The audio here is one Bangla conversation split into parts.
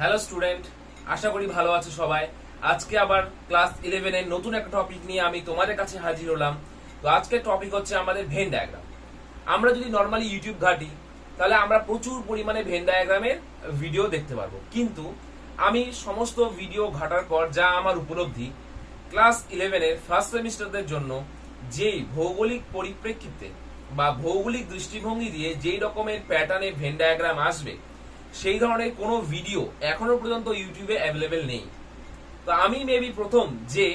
হ্যালো স্টুডেন্ট, আশা করি ভালো আছো সবাই। আজকে আবার ক্লাস ইলেভেনের নতুন একটা টপিক নিয়ে আমি তোমাদের কাছে হাজির হলাম। তো আজকের টপিক হচ্ছে আমাদের ভেন ডায়াগ্রাম আমরা যদি নর্মালি ইউটিউব ঘাঁটি, তাহলে আমরা প্রচুর পরিমাণে ভেন ডায়াগ্রামের ভিডিও দেখতে পারব। কিন্তু আমি সমস্ত ভিডিও ঘাটার পর যা আমার উপলব্ধি ক্লাস ইলেভেনের ফার্স্ট সেমিস্টারদের জন্য যেই ভৌগোলিক পরিপ্রেক্ষিতে বা ভৌগোলিক দৃষ্টিভঙ্গি দিয়ে যেই রকমের প্যাটার্নে ভেন ডায়াগ্রাম আসবে সেই ধরনের কোনো ভিডিও এখনও পর্যন্ত ইউটিউবে অ্যাভেলেবেল নেই। তো আমি মেবি প্রথম যে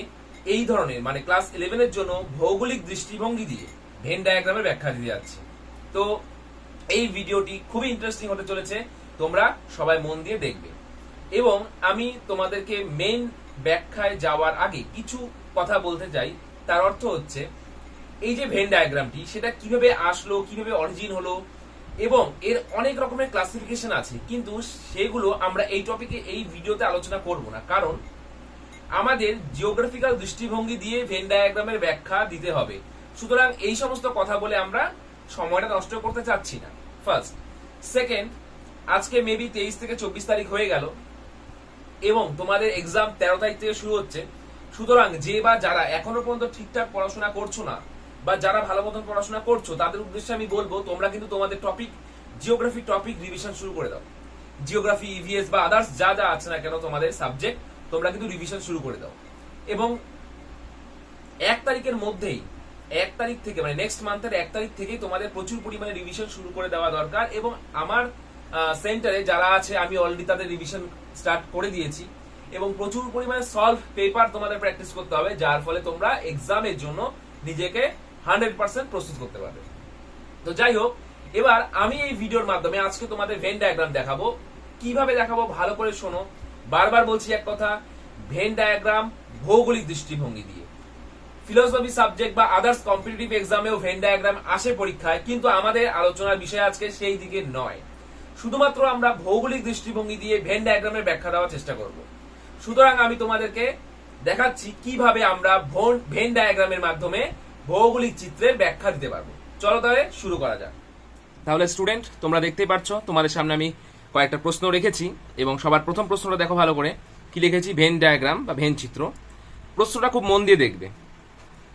এই ধরনের মানে ক্লাস ইলেভেনের জন্য ভৌগোলিক দৃষ্টিভঙ্গি দিয়ে ভেন ডায়াগ্রামের ব্যাখ্যা দিতে যাচ্ছি। তো এই ভিডিওটি খুবই ইন্টারেস্টিং হতে চলেছে, তোমরা সবাই মন দিয়ে দেখবে। এবং আমি তোমাদেরকে মেন ব্যাখ্যায় যাওয়ার আগে কিছু কথা বলতে চাই। তার অর্থ হচ্ছে, এই যে ভেন ডায়াগ্রামটি সেটা কীভাবে আসলো, কীভাবে অরিজিন হলো এবং এর অনেক রকমের ক্লাসিফিকেশন আছে, কিন্তু সেগুলো আমরা এই টপিকে এই ভিডিওতে আলোচনা করব না। কারণ আমাদের জিওগ্রাফিক্যাল দৃষ্টিভঙ্গি দিয়ে ভেন ডায়াগ্রামের ব্যাখ্যা দিতে হবে। সুতরাং এই সমস্ত কথা বলে আমরা সময়টা নষ্ট করতে চাচ্ছি না। ফার্স্ট সেকেন্ড আজকে মেবি তেইশ থেকে চব্বিশ তারিখ হয়ে গেল, এবং তোমাদের এক্সাম তেরো তারিখ থেকে শুরু হচ্ছে। সুতরাং যে বা যারা এখনও পর্যন্ত ঠিকঠাক পড়াশোনা করছ না বা যারা ভালো মতন পড়াশোনা করছ, তাদের উদ্দেশ্যে আমি বলব, তোমরা কিন্তু তোমাদের টপিক জিওগ্রাফি টপিক রিভিশন শুরু করে দাও। জিওগ্রাফি ইভিএস বা আদার্স যা যা আছে না কেন তোমাদের সাবজেক্ট তোমরা কিন্তু রিভিশন শুরু করে দাও। এবং এক তারিখের মধ্যেই, এক তারিখ থেকে মানে নেক্সট মান্থের এক তারিখ থেকেই তোমাদের প্রচুর পরিমাণে রিভিশন শুরু করে দেওয়া দরকার। এবং আমার সেন্টারে যারা আছে, আমি অলরেডি তাদের রিভিশন স্টার্ট করে দিয়েছি। এবং প্রচুর পরিমাণে সলভ পেপার তোমাদের প্র্যাকটিস করতে হবে, যার ফলে তোমরা এক্সামের জন্য নিজেকে হান্ড্রেড পার্সেন্ট প্রস্তুত করতে পারবে। তো যাই হোক, এবার আমি এই ভিডিওর মাধ্যমে আজকে তোমাদের ভেন ডায়াগ্রাম দেখাবো। কীভাবে দেখাবো ভালো করে শোনো। বারবার বলছি এক কথা ভেন ডায়াগ্রাম ভৌগোলিক দৃষ্টিভঙ্গি দিয়ে। ফিলোসফি সাবজেক্ট বা আদার্স কম্পিটিটিভ এক্সামেও ভেন ডায়াগ্রাম আসে পরীক্ষায়, কিন্তু আমাদের আলোচনার বিষয় আজকে সেই দিকে নয়। শুধুমাত্র আমরা ভৌগোলিক দৃষ্টিভঙ্গি দিয়ে ভেন ডায়াগ্রামের ব্যাখ্যা দেওয়ার চেষ্টা করব। সুতরাং আমি তোমাদেরকে দেখাচ্ছি কীভাবে আমরা ভন- ভেন ডায়াগ্রামের মাধ্যমে ভৌগোলিক চিত্রের ব্যাখ্যা দিতে পারব। চলো তাহলে শুরু করা যাক। তাহলে স্টুডেন্ট, তোমরা দেখতেই পাচ্ছ, তোমাদের সামনে আমি কয়েকটা প্রশ্ন রেখেছি এবং সবার প্রথম প্রশ্নটা দেখো ভালো করে। কি লিখেছি? ভেন ডায়াগ্রাম বা ভেন চিত্র। প্রশ্নটা খুব মন দিয়ে দেখবে।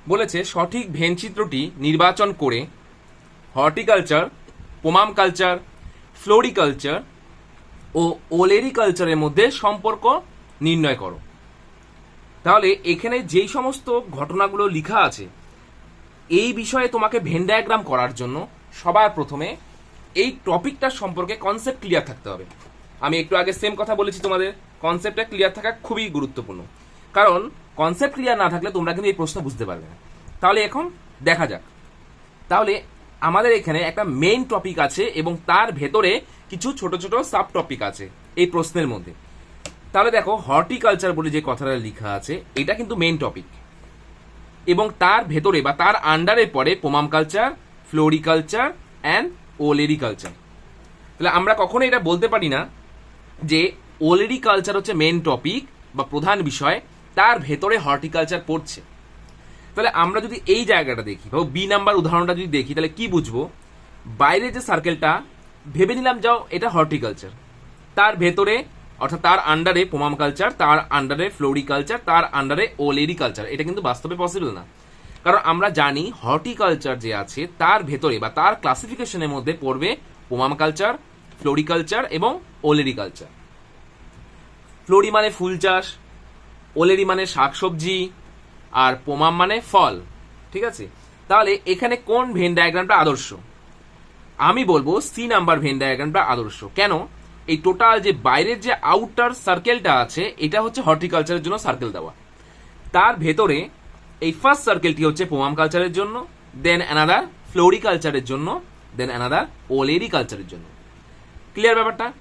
বলেছে, সঠিক ভেন চিত্রটি নির্বাচন করে হর্টিকালচার, পোমাম কালচার, ফ্লোরিকালচার ও ওলেরিকালচারের মধ্যে সম্পর্ক নির্ণয় করো। তাহলে এখানে যেই সমস্ত ঘটনাগুলো লেখা আছে এই বিষয়ে তোমাকে ভেন ডায়াগ্রাম করার জন্য সবার প্রথমে এই টপিকটার সম্পর্কে কনসেপ্ট ক্লিয়ার থাকতে হবে। আমি একটু আগে সেম কথা বলেছি তোমাদের কনসেপ্টটা ক্লিয়ার থাকা খুবই গুরুত্বপূর্ণ। কারণ কনসেপ্ট ক্লিয়ার না থাকলে তোমরা কিন্তু এই প্রশ্ন বুঝতে পারবে না। তাহলে এখন দেখা যাক। তাহলে আমাদের এখানে একটা মেইন টপিক আছে এবং তার ভেতরে কিছু ছোট ছোট সাব টপিক আছে এই প্রশ্নের মধ্যে। তাহলে দেখো হর্টিকালচার বলে যে কথাটা লেখা আছে, এটা কিন্তু মেইন টপিক এবং তার ভেতরে বা তার আন্ডারে পড়ে pomum culture floriculture and olericulture তাহলে আমরা কখনো এটা বলতে পারি না যে ওলেরিকালচার হচ্ছে মেন টপিক বা প্রধান বিষয়, তার ভেতরে হর্টিকালচার পড়ছে। তাহলে আমরা যদি এই জায়গাটা দেখি, বা বি নাম্বার উদাহরণটা যদি দেখি, তাহলে কি বুঝব? বাইরে যে সার্কেলটা ভেবে নিলাম যাও, এটা হর্টিকালচার তার ভেতরে অর্থাৎ তার আন্ডারে পোমাম কালচার তার আন্ডারে ফ্লোরিকালচার তার আন্ডারে ওলেরিকালচার এটা কিন্তু বাস্তবে পসিবল না। কারণ আমরা জানি হর্টিকালচার যে আছে, তার ভেতরে বা তার ক্লাসিফিকেশনের মধ্যে পড়বে পোমাম কালচার ফ্লোরিকালচার এবং ওলেরিকালচার ফ্লোরি মানে ফুল চাষ ওলেরি মানে শাকসবজি, আর পোমাম মানে ফল, ঠিক আছে? তাহলে এখানে কোন ভেন ডায়াগ্রামটা আদর্শ? আমি বলব সি নাম্বার ভেন ডায়াগ্রামটা আদর্শ। কেন? এই টোটাল যে বাইরের যে আউটার সার্কেলটা আছে, এটা হচ্ছে হর্টিকালচারের জন্য সার্কেল দেওয়া। তার ভেতরে এই ফার্স্ট সার্কেলটি হচ্ছে পোমাম কালচারের জন্য দেন অ্যানাদার ফ্লোরিকালচারের জন্য দেন অ্যানাদার ওলেরি কালচারের জন্য। ক্লিয়ার ব্যাপারটা?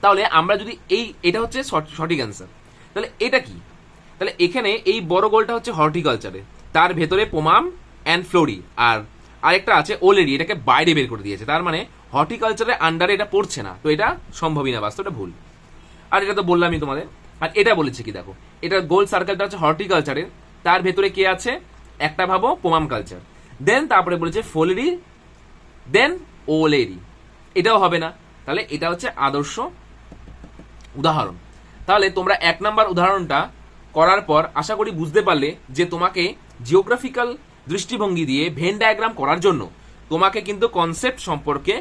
তাহলে আমরা যদি এই, এটা হচ্ছে সঠ- সঠিক অ্যান্সার তাহলে এটা কি? তাহলে এখানে এই বড় গোলটা হচ্ছে হর্টিকালচারে তার ভেতরে পোমাম অ্যান্ড ফ্লোরি আর আরেকটা আছে ওলেরি এটাকে বাইরে বের করে দিয়েছে। তার মানে হর্টিকালচারের আন্ডারে এটা পড়ছে না, তো এটা সম্ভবই না, বাস্তবটা ভুল। আর এটা তো বললামই তোমাদের। আর এটা বলেছে কি দেখো, এটা গোল সার্কেলটা হচ্ছে হর্টিকালচারের, তার ভেতরে কে আছে? একটা ভাবো, পোমাম কালচার দেন তারপরে বলেছে ফোলেরি দেন ওলেরি। এটাও হবে না। তাহলে এটা হচ্ছে আদর্শ উদাহরণ। তাহলে তোমরা এক নাম্বার উদাহরণটা করার পর আশা করি বুঝতে পারলে যে তোমাকে জিওগ্রাফিক্যাল দৃষ্টিভঙ্গি দিয়ে ভেন ডায়াগ্রাম করার জন্য তোমাকে কিন্তু কনসেপ্ট সম্পর্কে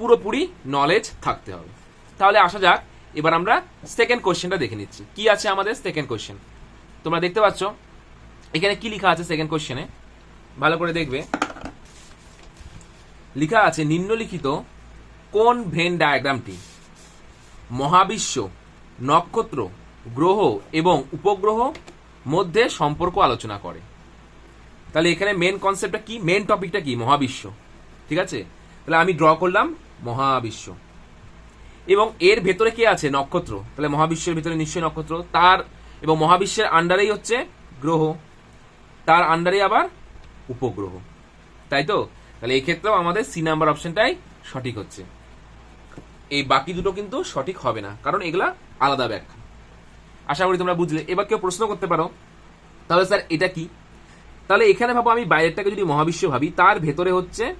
পুরোপুরি নলেজ থাকতে হবে। তাহলে আসা যাক, এবার আমরা সেকেন্ড কোশ্চেনটা দেখে নিচ্ছি। কি আছে আমাদের সেকেন্ড কোশ্চেন তোমরা দেখতে পাচ্ছ, এখানে কি লেখা আছে সেকেন্ড কোশ্চেনে ভালো করে দেখবে। লেখা আছে, নিম্নলিখিত কোন ভেন ডায়াগ্রামটি মহাবিশ্ব, নক্ষত্র, গ্রহ এবং উপগ্রহ মধ্যে সম্পর্ক আলোচনা করে। তাহলে এখানে মেন কনসেপ্টটা কি? মেন টপিকটা কি? মহাবিশ্ব। ঠিক আছে? তাহলে আমি ড্র করলাম মহাবিশ্ব। এবং এর ভেতরে কে আছে? নক্ষত্র। তাহলে মহাবিশ্বের ভেতরে নিশ্চয়ই নক্ষত্র। তার এবং মহাবিশ্বের আন্ডারেই হচ্ছে গ্রহ। তার আন্ডারে আবার উপগ্রহ। তাই তো? তাহলে এই ক্ষেত্রেও আমাদের সি নাম্বার অপশনটাই সঠিক হচ্ছে। এই বাকি দুটো কিন্তু সঠিক হবে না, কারণ এগুলা আলাদা ব্যাখ্যা। আশা করি তোমরা বুঝলে। এবার কেউ প্রশ্ন করতে পারো। তাহলে স্যার, এটা কি? তাহলে এখানে ভাবো আমি বাইরেরটাকে যদি মহাবিশ্ব ভাবি, তার ভেতরে হচ্ছে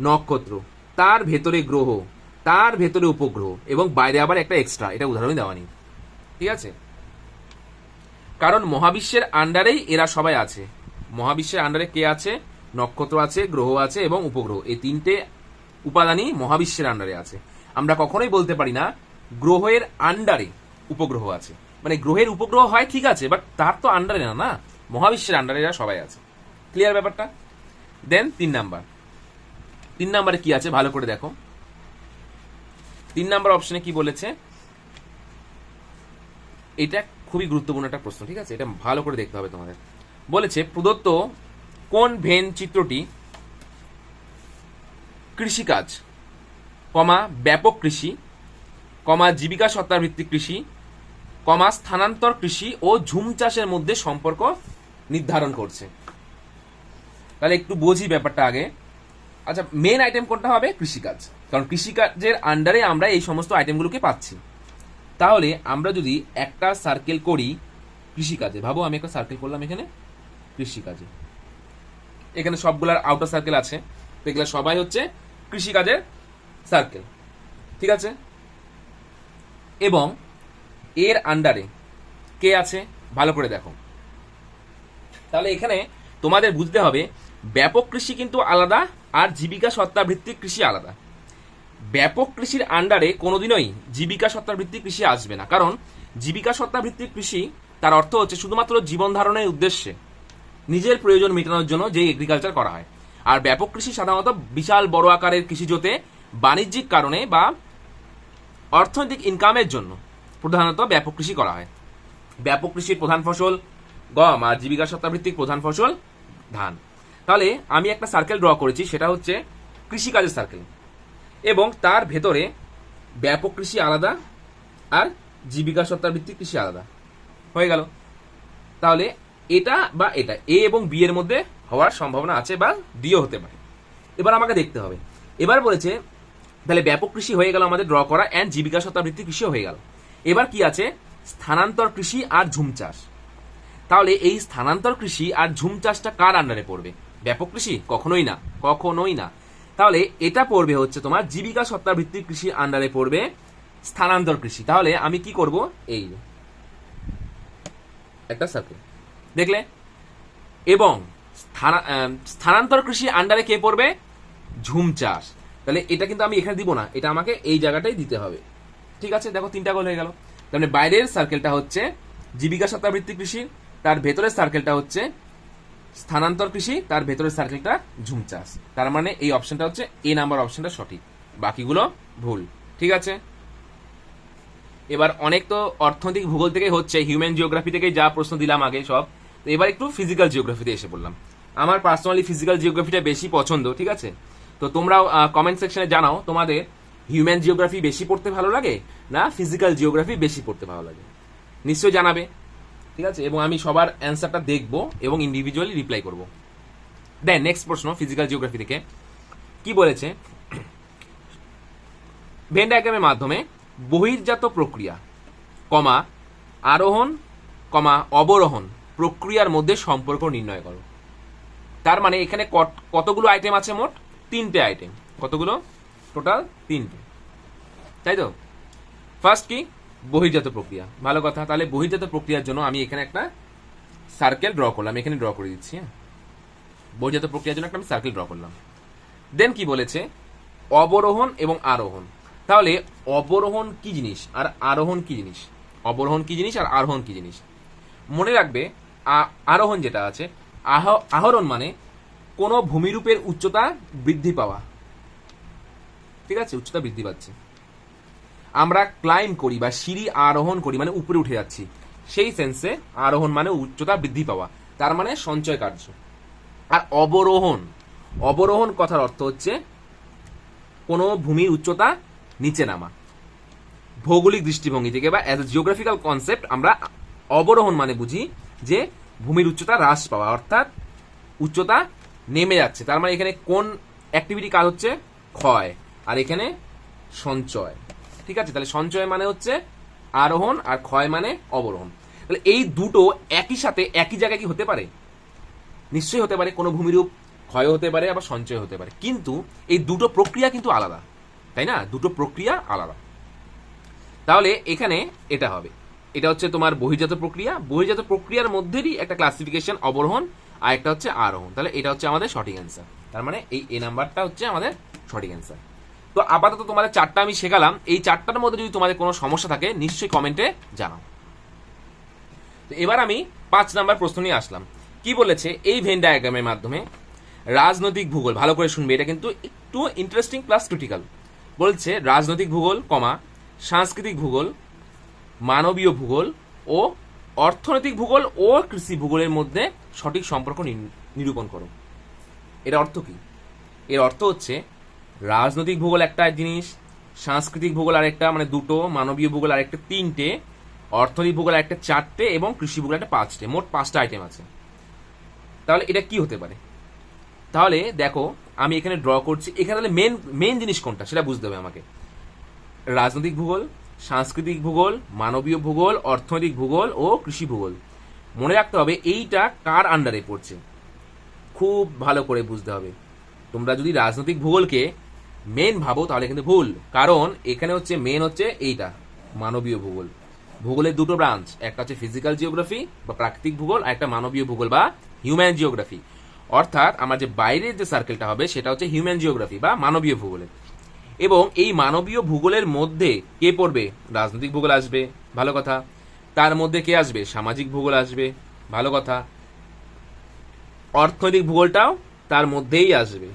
নক্ষত্র। তার ভেতরে গ্রহ, তার ভেতরে উপগ্রহ এবং বাইরে আবার একটা এক্সট্রা এটা উদাহরণ দেওয়া নেই। ঠিক আছে? কারণ মহাবিশ্বের আন্ডারেই এরা সবাই আছে। মহাবিশ্বের আন্ডারে কে আছে? নক্ষত্র আছে, গ্রহ আছে এবং উপগ্রহ। এই তিনটে উপাদানই মহাবিশ্বের আন্ডারে আছে। আমরা কখনোই বলতে পারি না, গ্রহের আন্ডারে উপগ্রহ আছে। মানে গ্রহের উপগ্রহ হয় ঠিক আছে বাট তার তো আন্ডারে না না? মহাবিশ্বের আন্ডারে এরা সবাই আছে। ক্লিয়ার ব্যাপারটা? দেন তিন নাম্বার তিন নাম্বারে কি আছে? ভালো করে দেখো। তিন নাম্বার অপশনে কি বলেছে? এটা খুবই গুরুত্বপূর্ণ একটা প্রশ্ন, ঠিক আছে? এটা ভালো করে দেখতে হবে তোমাদের। বলেছে, প্রদত্ত কোন ভেন চিত্রটি কৃষিকাজ, কমা ব্যাপক কৃষি, কমা জীবিকা সত্তার ভিত্তিক কৃষি, কমা স্থানান্তর কৃষি ও ঝুম চাষের মধ্যে সম্পর্ক নির্ধারণ করছে। তাহলে একটু বুঝি ব্যাপারটা আগে। আচ্ছা মেন আইটেম কোনটা হবে? কৃষিকাজ। কারণ কৃষিকাজের আন্ডারে আমরা এই সমস্ত আইটেমগুলোকে পাচ্ছি। তাহলে আমরা যদি একটা সার্কেল করি কৃষিকাজে, ভাবো আমি একটা সার্কেল করলাম এখানে, কৃষিকাজে। এখানে সবগুলার আউটার সার্কেল আছে। এগুলো সবাই হচ্ছে কৃষিকাজের সার্কেল ঠিক আছে? এবং এর আন্ডারে কে আছে? ভালো করে দেখো। তাহলে এখানে তোমাদের বুঝতে হবে, ব্যাপক কৃষি কিন্তু আলাদা আর জীবিকা সত্তা ভিত্তিক কৃষি আলাদা। ব্যাপক কৃষির আন্ডারে কোনোদিনই জীবিকা সত্তা ভিত্তিক কৃষি আসবে না। কারণ জীবিকা সত্তা ভিত্তিক কৃষি, তার অর্থ হচ্ছে শুধুমাত্র জীবন ধারণের উদ্দেশ্যে নিজের প্রয়োজন মেটানোর জন্য যে এগ্রিকালচার করা হয়। আর ব্যাপক কৃষি সাধারণত বিশাল বড় আকারের কৃষিজতে বাণিজ্যিক কারণে বা অর্থনৈতিক ইনকামের জন্য প্রধানত ব্যাপক কৃষি করা হয়। ব্যাপক কৃষির প্রধান ফসল গম, আর জীবিকা সত্তাভিত্তিক প্রধান ফসল ধান। তাহলে আমি একটা সার্কেল ড্র করেছি, সেটা হচ্ছে কৃষিকাজের সার্কেল এবং তার ভেতরে ব্যাপক কৃষি আলাদা আর জীবিকা সত্তার ভিত্তিক কৃষি আলাদা। হয়ে গেল। তাহলে এটা বা এটা, এ এবং বি এর মধ্যে হওয়ার সম্ভাবনা আছে বা ডিও হতে পারে। এবার আমাকে দেখতে হবে। এবার বলেছে, তাহলে ব্যাপক কৃষি হয়ে গেল আমাদের ড্র করা অ্যান্ড জীবিকা সত্তা ভিত্তিক কৃষিও হয়ে গেল। এবার কি আছে? স্থানান্তর কৃষি আর ঝুম চাষ। তাহলে এই স্থানান্তর কৃষি আর ঝুম চাষটা কার আন্ডারে পড়বে? ব্যাপক কৃষি? কখনোই না কখনোই না। তাহলে এটা পড়বে হচ্ছে তোমার জীবিকা সত্তা ভিত্তিক কৃষি আন্ডারে পড়বে স্থানান্তর কৃষি। তাহলে আমি কি করব? এই একটা সার্কেল দেখলে? এবং স্থানান্তর কৃষি আন্ডারে কে পড়বে? ঝুম চাষ। তাহলে এটা কিন্তু আমি এখানে দিব না, এটা আমাকে এই জায়গাটাই দিতে হবে। ঠিক আছে? দেখো তিনটা গোল হয়ে গেল। তাহলে বাইরের সার্কেলটা হচ্ছে জীবিকা সত্তা ভিত্তিক কৃষি, তার ভেতরের সার্কেলটা হচ্ছে স্থানান্তর কৃষি, তার ভেতরের সার্কেলটা ঝুম চাষ। তার মানে এই অপশনটা হচ্ছে এ নাম্বার অপশনটা সঠিক। বাকিগুলো ভুল। ঠিক আছে? এবার অনেক তো অর্থনৈতিক ভূগোল থেকে হচ্ছে হিউম্যান জিওগ্রাফি থেকে যা প্রশ্ন দিলাম আগে সব, তো এবার একটু ফিজিক্যাল জিওগ্রাফিতে এসে পড়লাম। আমার পার্সোনালি ফিজিক্যাল জিওগ্রাফিটা বেশি পছন্দ, ঠিক আছে? তো তোমরাও কমেন্ট সেকশনে জানাও, তোমাদের হিউম্যান জিওগ্রাফি বেশি পড়তে ভালো লাগে না ফিজিক্যাল জিওগ্রাফি বেশি পড়তে ভালো লাগে? নিশ্চয়ই জানাবে। ঠিক আছে? এবং আমি সবার অ্যান্সারটা দেখব এবং ইন্ডিভিজুয়ালি রিপ্লাই করব। দেন নেক্সট প্রশ্ন ফিজিক্যাল জিওগ্রাফি থেকে। কি বলেছে? ভেন ডায়াগ্রামের মাধ্যমে বহির্জাত প্রক্রিয়া, কমা, আরোহণ, কমা, অবরোহণ প্রক্রিয়ার মধ্যে সম্পর্ক নির্ণয় করো। তার মানে এখানে কত- কতগুলো আইটেম আছে মোট? তিনটে আইটেম কতগুলো? টোটাল তিনটে। তাই তো? ফার্স্ট কি? বহির্জাত প্রক্রিয়া। ভালো কথা, তাহলে বহির্জাত প্রক্রিয়ার জন্য আমি এখানে একটা সার্কেল ড্র করলাম। এখানে ড্র করে দিচ্ছি হ্যাঁ? বহির্জাত প্রক্রিয়ার জন্য একটা আমি সার্কেল ড্র করলাম। দেন কি বলেছে? অবরোহণ এবং আরোহণ। তাহলে অবরোহণ কি জিনিস আর আরোহণ কি জিনিস? অবরোহণ কি জিনিস আর আরোহণ কি জিনিস? মনে রাখবে আরোহণ যেটা আছে, আহ- আহরণ মানে কোনো ভূমিরূপের উচ্চতা বৃদ্ধি পাওয়া। ঠিক আছে? উচ্চতা বৃদ্ধি পাচ্ছে। আমরা ক্লাইম করি বা সিঁড়ি আরোহণ করি মানে উপরে উঠে যাচ্ছি। সেই সেন্সে আরোহণ মানে উচ্চতা বৃদ্ধি পাওয়া, তার মানে সঞ্চয় কার্য। আর অবরোহণ অবরোহণ কথার অর্থ হচ্ছে কোনো ভূমির উচ্চতা নিচে নামা। ভৌগোলিক দৃষ্টিভঙ্গি থেকে বা অ্যাজ এ জিওগ্রাফিক্যাল কনসেপ্ট আমরা অবরোহণ মানে বুঝি যে ভূমির উচ্চতা হ্রাস পাওয়া, অর্থাৎ উচ্চতা নেমে যাচ্ছে। তার মানে এখানে কোন অ্যাক্টিভিটি কাজ হচ্ছে? ক্ষয়, আর এখানে সঞ্চয়। ঠিক আছে? তাহলে সঞ্চয় মানে হচ্ছে আরোহণ আর ক্ষয় মানে অবরোহণ। তাহলে এই দুটো একই সাথে একই জায়গায় কি হতে পারে? নিশ্চয়ই হতে পারে, কোনো ভূমিরূপ ক্ষয় হতে পারে, আবার সঞ্চয় হতে পারে। কিন্তু এই দুটো প্রক্রিয়া কিন্তু আলাদা, তাই না? দুটো প্রক্রিয়া আলাদা। তাহলে এখানে এটা হবে। এটা হচ্ছে তোমার বহির্জাত প্রক্রিয়া। বহির্জাত প্রক্রিয়ার মধ্যেই একটা ক্লাসিফিকেশন অবরোহণ আর একটা হচ্ছে আরোহণ। তাহলে এটা হচ্ছে আমাদের সঠিক অ্যান্সার তার মানে এই এ নাম্বারটা হচ্ছে আমাদের সঠিক অ্যান্সার তো আপাতত তোমাদের চারটা আমি শেখালাম। এই চারটার মধ্যে যদি তোমাদের কোনো সমস্যা থাকে, নিশ্চয়ই কমেন্টে জানাও। তো এবার আমি পাঁচ নাম্বার প্রশ্ন নিয়ে আসলাম। কি বলেছে এই ভেন ডায়াগ্রামের মাধ্যমে? রাজনৈতিক ভূগোল, ভালো করে শুনবে, এটা কিন্তু একটু ইন্টারেস্টিং প্লাস ক্রিটিক্যাল বলছে রাজনৈতিক ভূগোল, কমা, সাংস্কৃতিক ভূগোল, মানবীয় ভূগোল ও অর্থনৈতিক ভূগোল ও কৃষি ভূগোলের মধ্যে সঠিক সম্পর্ক নিরূপণ করো। এর অর্থ কি? এর অর্থ হচ্ছে রাজনৈতিক ভূগোল একটা জিনিস, সাংস্কৃতিক ভূগোল আরেকটা মানে দুটো, মানবীয় ভূগোল আরেকটা, তিনটে, অর্থনৈতিক ভূগোল আরেকটা, চারটে এবং কৃষি ভূগোল একটা পাঁচটে, মোট পাঁচটা আইটেম আছে। তাহলে এটা কি হতে পারে? তাহলে দেখো, আমি এখানে ড্র করছি, এখানে তাহলে মেন মেন জিনিস কোনটা সেটা বুঝতে হবে আমাকে। রাজনৈতিক ভূগোল, সাংস্কৃতিক ভূগোল, মানবীয় ভূগোল, অর্থনৈতিক ভূগোল ও কৃষি ভূগোল। মনে রাখতে হবে, এইটা কার আন্ডারে পড়ছে? খুব ভালো করে বুঝতে হবে। তোমরা যদি রাজনৈতিক ভূগোলকে মেন ভাবো তাহলে কিন্তু ভুল। কারণ এখানে হচ্ছে মেন হচ্ছে এইটা, মানবীয় ভূগোল। ভূগোলের দুটো ব্রাঞ্চ একটা হচ্ছে ফিজিক্যাল জিওগ্রাফি বা প্রাকৃতিক ভূগোল, আর একটা মানবীয় ভূগোল বা হিউম্যান জিওগ্রাফি অর্থাৎ আমার যে বাইরের যে সার্কেলটা হবে, সেটা হচ্ছে হিউম্যান জিওগ্রাফি বা মানবীয় ভূগোলের। এবং এই মানবীয় ভূগোলের মধ্যে কে পড়বে? রাজনৈতিক ভূগোল আসবে, ভালো কথা। তার মধ্যে কে আসবে? সামাজিক ভূগোল আসবে, ভালো কথা। অর্থনৈতিক ভূগোলটাও তার মধ্যেই আসবে।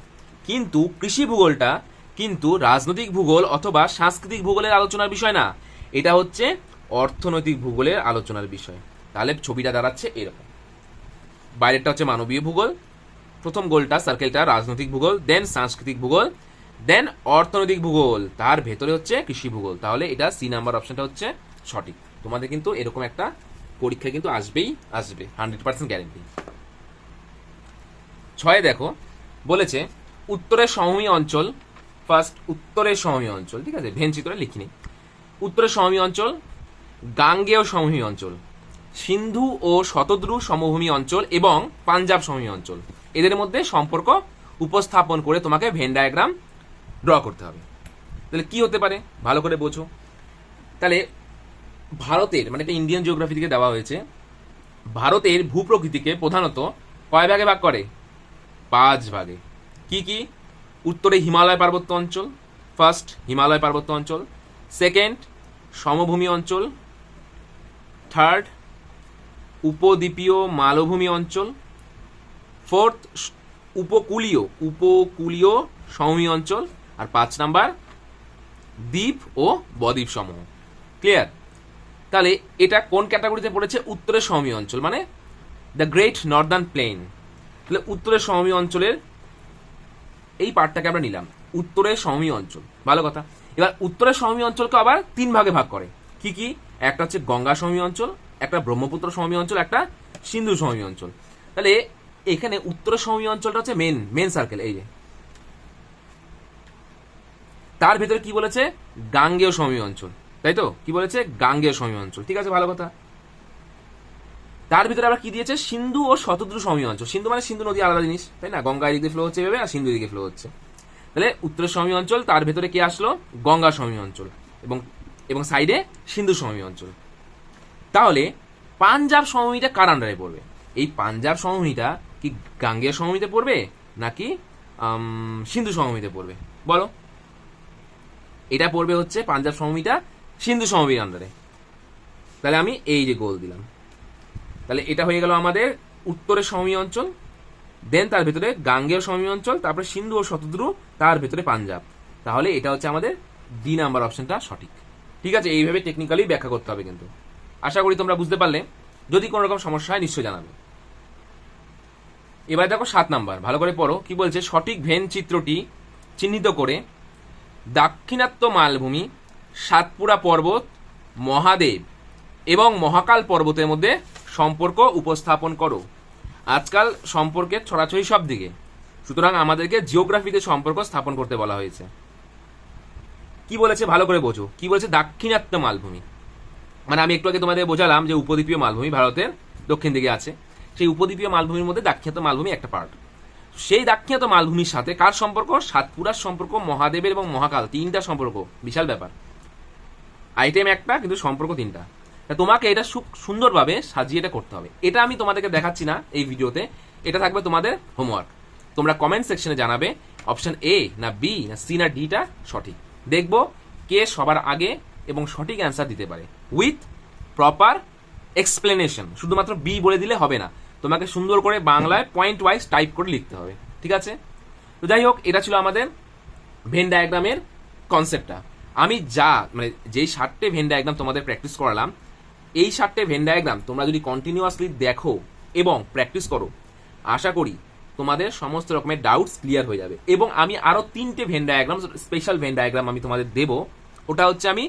কিন্তু কৃষি ভূগোলটা কিন্তু রাজনৈতিক ভূগোল অথবা সাংস্কৃতিক ভূগোলের আলোচনার বিষয় না। এটা হচ্ছে অর্থনৈতিক ভূগোলের আলোচনার বিষয়। তাহলে ছবিটা দাঁড়াচ্ছে এরকম। বাইরেরটা হচ্ছে মানবীয় ভূগোল। প্রথম গোলটা সার্কেলটা রাজনৈতিক ভূগোল দেন সাংস্কৃতিক ভূগোল দেন অর্থনৈতিক ভূগোল। তার ভেতরে হচ্ছে কৃষি ভূগোল। তাহলে এটা সি নাম্বার অপশনটা হচ্ছে সঠিক। তোমাদের কিন্তু এরকম একটা পরীক্ষা কিন্তু আসবেই, আসবে। হান্ড্রেড পার্সেন্ট গ্যারেন্টি ছয়ে দেখো, বলেছে, উত্তরের সমভূমি অঞ্চল ফার্স্ট উত্তরের সমভূমি অঞ্চল, ঠিক আছে? ভেন চিত্রে লিখিনি। উত্তরের সমভূমি অঞ্চল, গাঙ্গেয় সমভূমি অঞ্চল, সিন্ধু ও শতদ্রু সমভূমি অঞ্চল এবং পাঞ্জাব সমভূমি অঞ্চল। এদের মধ্যে সম্পর্ক উপস্থাপন করে তোমাকে ভেন ডায়াগ্রাম ড্র করতে হবে। তাহলে কি হতে পারে? ভালো করে বোঝো। তাহলে ভারতের মানে এটা ইন্ডিয়ান জিওগ্রাফি থেকে দেওয়া হয়েছে, ভারতের ভূপ্রকৃতিকে প্রধানত কয় ভাগে ভাগ করে? পাঁচ ভাগে। কি কি? উত্তরে হিমালয় পার্বত্য অঞ্চল ফার্স্ট হিমালয় পার্বত্য অঞ্চল সেকেন্ড সমভূমি অঞ্চল থার্ড উপদ্বীপীয় মালভূমি অঞ্চল ফোর্থ উপকূলীয় উপকূলীয় সমভূমি অঞ্চল, আর পাঁচ নাম্বার দ্বীপ ও বদ্বীপ সমূহ ক্লিয়ার তাহলে এটা কোন ক্যাটাগরিতে পড়েছে? উত্তরের সমভূমি অঞ্চল মানে দ্য গ্রেট নর্দার্ন প্লেন তাহলে উত্তরের সমভূমি অঞ্চলের এই পার্টটাকে আমরা নিলাম উত্তরের সমভূমি অঞ্চল। ভালো কথা। এবার উত্তরের সমভূমি অঞ্চলকে আবার তিন ভাগে ভাগ করে। কি কি? একটা হচ্ছে গঙ্গা সমী অঞ্চল, একটা ব্রহ্মপুত্র সমভূমি অঞ্চল, একটা সিন্ধু সমভূমি অঞ্চল। তাহলে এখানে উত্তরের সমী অঞ্চলটা হচ্ছে মেন মেন সার্কেল এই যে। তার ভেতরে কি বলেছে? গাঙ্গেয় সমভূমি অঞ্চল। তাই তো? কি বলেছে? গাঙ্গেয় সমভূমি অঞ্চল। ঠিক আছে? ভালো কথা। তার ভিতরে আবার কি দিয়েছে? সিন্ধু ও শতদ্রু সমভূমি অঞ্চল সিন্ধু মানে সিন্ধু নদী আলাদা জিনিস, তাই না? গঙ্গা এদিকে ফ্লো হচ্ছে ভেবে আর সিন্ধু দিকে ফ্লো হচ্ছে। তাহলে উত্তরের সমভূমি অঞ্চল তার ভেতরে কি আসলো? গঙ্গা সমভূমি অঞ্চল এবং এবং সাইডে সিন্ধু সমভূমি অঞ্চল তাহলে পাঞ্জাব সমভূমিটা কার আন্ডারে পড়বে? এই পাঞ্জাব সমভূমিটা কি গাঙ্গেয় সমভূমিতে পড়বে? নাকি সিন্ধু সমভূমিতে পড়বে? বলো। এটা পড়বে হচ্ছে পাঞ্জাব সমভূমিটা সিন্ধু সমভূমির আন্ডারে তাহলে আমি এই যে গোল দিলাম। তাহলে এটা হয়ে গেল আমাদের উত্তরের সমভূমি অঞ্চল দেন তার ভেতরে গাঙ্গেয় সমভূমি অঞ্চল, তারপরে সিন্ধু ও শতদ্রু, তার ভেতরে পাঞ্জাব। তাহলে এটা হচ্ছে আমাদের ডি নাম্বার অপশনটা সঠিক। ঠিক আছে, এইভাবে টেকনিক্যালি ব্যাখ্যা করতে হবে কিন্তু। আশা করি তোমরা বুঝতে পারলে। যদি কোনো রকম সমস্যা হয়, নিশ্চয়ই জানাবে। এবার দেখো সাত নাম্বার, ভালো করে পড়ো। কি বলছে? সঠিক ভেন চিত্রটি চিহ্নিত করে দাক্ষিণাত্য মালভূমি, সাতপুরা পর্বত, মহাদেব এবং মহাকাল পর্বতের মধ্যে সম্পর্ক উপস্থাপন করো। আজকাল সম্পর্কের ছড়াছড়ি সব দিকে। সুতরাং আমাদেরকে জিওগ্রাফিতে সম্পর্ক স্থাপন করতে বলা হয়েছে। কি বলেছে ভালো করে বোঝো। কি বলেছে দাক্ষিণাত্য মালভূমি? মানে আমি একটু আগে তোমাদের বোঝালাম যে উপদ্বীপীয় মালভূমি ভারতের দক্ষিণ দিকে আছে। সেই উপদ্বীপীয় মালভূমির মধ্যে দাক্ষিণাত্য মালভূমি একটা পার্ট সেই দাক্ষিণাত্য মালভূমির সাথে কার সম্পর্ক? সাতপুরার সম্পর্ক, মহাদেবের এবং মহাকাল। তিনটা সম্পর্ক। বিশাল ব্যাপার। আইটেম একটা, কিন্তু সম্পর্ক তিনটা। তোমাকে এটা সুন্দরভাবে সাজিয়ে এটা করতে হবে। এটা আমি তোমাদেরকে দেখাচ্ছি না এই ভিডিওতে। এটা থাকবে তোমাদের হোমওয়ার্ক তোমরা কমেন্ট সেকশনে জানাবে অপশন এ না বি না সি না ডিটা সঠিক। দেখব কে সবার আগে এবং সঠিক অ্যান্সার দিতে পারে। উইথ প্রপার এক্সপ্লেনেশন শুধুমাত্র বি বলে দিলে হবে না। তোমাকে সুন্দর করে বাংলায় পয়েন্ট ওয়াইজ টাইপ করে লিখতে হবে। ঠিক আছে? তো যাই হোক, এটা ছিল আমাদের ভেন ডায়াগ্রামের কনসেপ্টটা আমি যা মানে যেই সাতটে ভেন ডায়াগ্রাম তোমাদের প্র্যাকটিস করালাম এই সাতটে ভেন ডায়াগ্রাম তোমরা যদি কন্টিনিউয়াসলি দেখো এবং প্র্যাকটিস করো, আশা করি তোমাদের সমস্ত রকমের ডাউটস ক্লিয়ার হয়ে যাবে। এবং আমি আরও তিনটে Venn diagram special Venn diagram আমি তোমাদের দেব। ওটা হচ্ছে আমি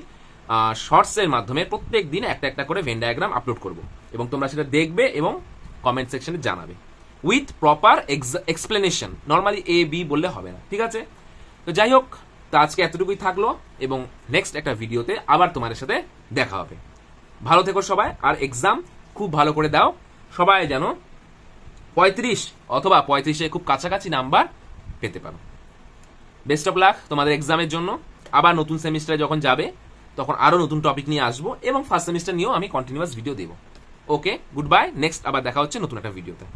শর্টসের মাধ্যমে প্রত্যেক দিন একটা একটা করে ভেন ডায়াগ্রাম আপলোড করব। এবং তোমরা সেটা দেখবে এবং কমেন্ট সেকশনে জানাবে। With proper explanation normally A B বললে হবে না, ঠিক আছে? তো যাই হোক, তো আজকে এতটুকুই থাকল এবং নেক্সট একটা ভিডিওতে আবার তোমাদের সাথে দেখা হবে। ভালো থেকো সবাই, আর এক্সাম খুব ভালো করে দাও। সবাই যেন পঁয়ত্রিশ অথবা পঁয়ত্রিশে খুব কাছাকাছি নাম্বার পেতে পারো। বেস্ট অফ লাক তোমাদের এক্সামের জন্য। আবার নতুন সেমিস্টারে যখন যাবে, তখন আরও নতুন টপিক নিয়ে আসব এবং ফার্স্ট সেমিস্টার নিয়েও আমি কন্টিনিউয়াস ভিডিও দেবো। ওকে গুড বাই নেক্সট আবার দেখা হচ্ছে নতুন একটা ভিডিওতে